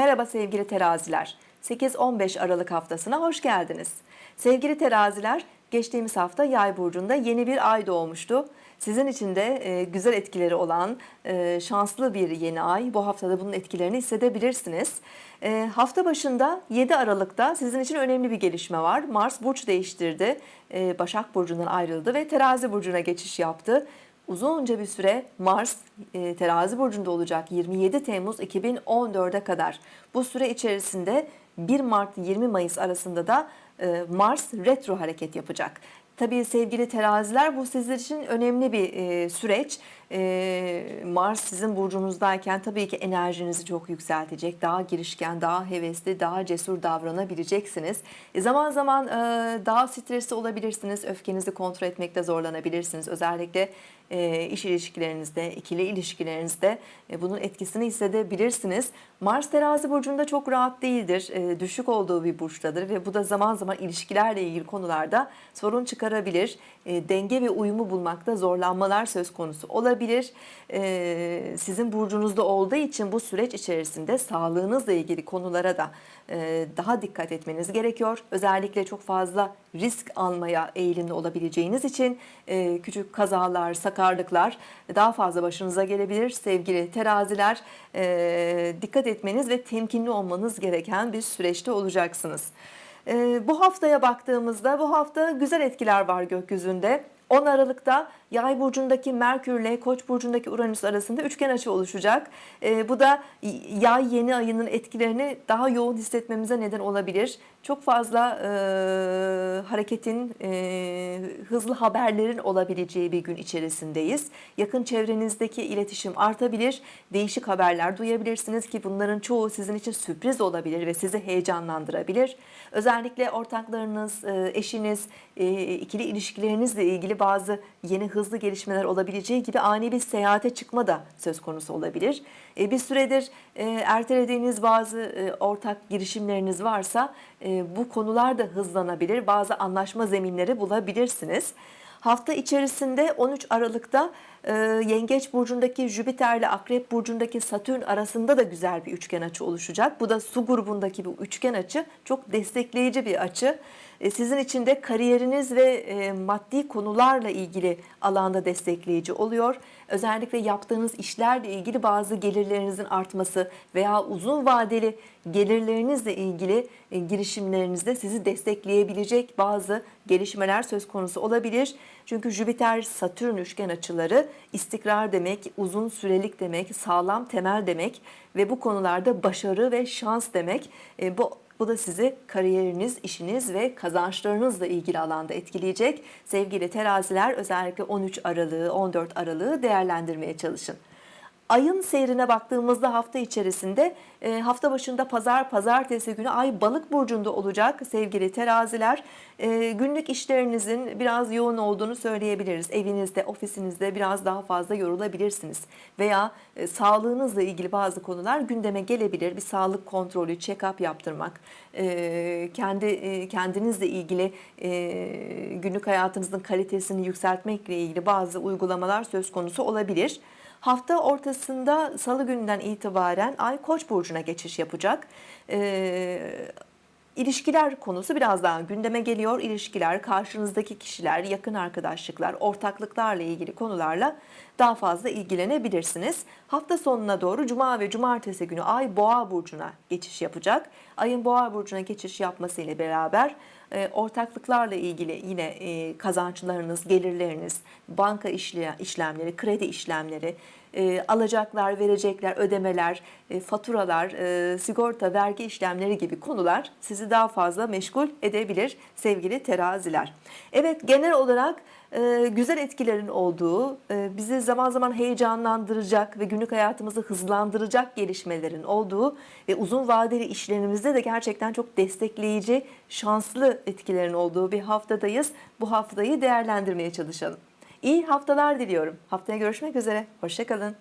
Merhaba sevgili teraziler. 8-15 Aralık haftasına hoş geldiniz. Sevgili teraziler, geçtiğimiz hafta Yay burcunda yeni bir ay doğmuştu. Sizin için de e, güzel etkileri olan e, şanslı bir yeni ay. Bu haftada bunun etkilerini hissedebilirsiniz. E, hafta başında 7 Aralık'ta sizin için önemli bir gelişme var. Mars burç değiştirdi. Başak burcundan ayrıldı ve Terazi burcuna geçiş yaptı. Uzunca bir süre Mars e, terazi burcunda olacak 27 Temmuz 2014'e kadar. Bu süre içerisinde 1 Mart 20 Mayıs arasında da e, Mars retro hareket yapacak. Tabii sevgili teraziler bu sizler için önemli bir e, süreç. E, Mars sizin burcunuzdayken tabii ki enerjinizi çok yükseltecek. Daha girişken, daha hevesli, daha cesur davranabileceksiniz. E, zaman zaman e, daha stresli olabilirsiniz. Öfkenizi kontrol etmekte zorlanabilirsiniz. Özellikle e, iş ilişkilerinizde, ikili ilişkilerinizde e, bunun etkisini hissedebilirsiniz. Mars terazi burcunda çok rahat değildir. E, düşük olduğu bir burçtadır ve bu da zaman zaman ilişkilerle ilgili konularda sorun çıkarabilir. E, denge ve uyumu bulmakta zorlanmalar söz konusu olabilir. E, sizin burcunuzda olduğu için bu süreç içerisinde sağlığınızla ilgili konulara da e, daha dikkat etmeniz gerekiyor. Özellikle çok fazla risk almaya eğilimli olabileceğiniz için e, küçük kazalar, sakarlıklar daha fazla başınıza gelebilir. Sevgili teraziler e, dikkat etmeniz ve temkinli olmanız gereken bir süreçte olacaksınız. E, bu haftaya baktığımızda bu hafta güzel etkiler var gökyüzünde. 10 Aralık'ta Yay burcundaki Merkür ile Koç burcundaki Uranüs arasında üçgen açı oluşacak. E, bu da Yay yeni ayının etkilerini daha yoğun hissetmemize neden olabilir. Çok fazla e, hareketin, e, hızlı haberlerin olabileceği bir gün içerisindeyiz. Yakın çevrenizdeki iletişim artabilir, değişik haberler duyabilirsiniz ki bunların çoğu sizin için sürpriz olabilir ve sizi heyecanlandırabilir. Özellikle ortaklarınız, eşiniz, ikili ilişkilerinizle ilgili bazı yeni hızlı gelişmeler olabileceği gibi ani bir seyahate çıkma da söz konusu olabilir. E, bir süredir e, ertelediğiniz bazı e, ortak girişimleriniz varsa e, bu konular da hızlanabilir. Bazı anlaşma zeminleri bulabilirsiniz. Hafta içerisinde 13 Aralık'ta e, Yengeç burcundaki Jüpiter ile Akrep burcundaki Satürn arasında da güzel bir üçgen açı oluşacak. Bu da su grubundaki bu üçgen açı çok destekleyici bir açı. E, sizin için de kariyeriniz ve e, maddi konularla ilgili alanda destekleyici oluyor. Özellikle yaptığınız işlerle ilgili bazı gelirlerinizin artması veya uzun vadeli gelirlerinizle ilgili e, girişimlerinizde sizi destekleyebilecek bazı gelişmeler söz konusu olabilir. Çünkü Jüpiter Satürn üçgen açıları istikrar demek, uzun sürelik demek, sağlam temel demek ve bu konularda başarı ve şans demek. Bu bu da sizi kariyeriniz, işiniz ve kazançlarınızla ilgili alanda etkileyecek. Sevgili teraziler özellikle 13 Aralık'ı, 14 Aralık'ı değerlendirmeye çalışın. Ayın seyrine baktığımızda hafta içerisinde e, hafta başında pazar pazartesi günü ay balık burcunda olacak sevgili teraziler. E, günlük işlerinizin biraz yoğun olduğunu söyleyebiliriz. Evinizde, ofisinizde biraz daha fazla yorulabilirsiniz. Veya e, sağlığınızla ilgili bazı konular gündeme gelebilir. Bir sağlık kontrolü, check-up yaptırmak, kendi kendinizle ilgili günlük hayatınızın kalitesini yükseltmekle ilgili bazı uygulamalar söz konusu olabilir. Hafta ortasında salı gününden itibaren Ay Koç burcuna geçiş yapacak. Ee, İlişkiler konusu biraz daha gündeme geliyor. İlişkiler, karşınızdaki kişiler, yakın arkadaşlıklar, ortaklıklarla ilgili konularla daha fazla ilgilenebilirsiniz. Hafta sonuna doğru cuma ve cumartesi günü Ay Boğa burcuna geçiş yapacak. Ayın Boğa burcuna geçiş yapması ile beraber e, ortaklıklarla ilgili yine e, kazançlarınız, gelirleriniz, banka işlemleri, kredi işlemleri, e, alacaklar, verecekler, ödemeler, faturalar, sigorta, vergi işlemleri gibi konular sizi daha fazla meşgul edebilir sevgili teraziler. Evet genel olarak güzel etkilerin olduğu, bizi zaman zaman heyecanlandıracak ve günlük hayatımızı hızlandıracak gelişmelerin olduğu ve uzun vadeli işlerimizde de gerçekten çok destekleyici, şanslı etkilerin olduğu bir haftadayız. Bu haftayı değerlendirmeye çalışalım. İyi haftalar diliyorum. Haftaya görüşmek üzere. Hoşçakalın.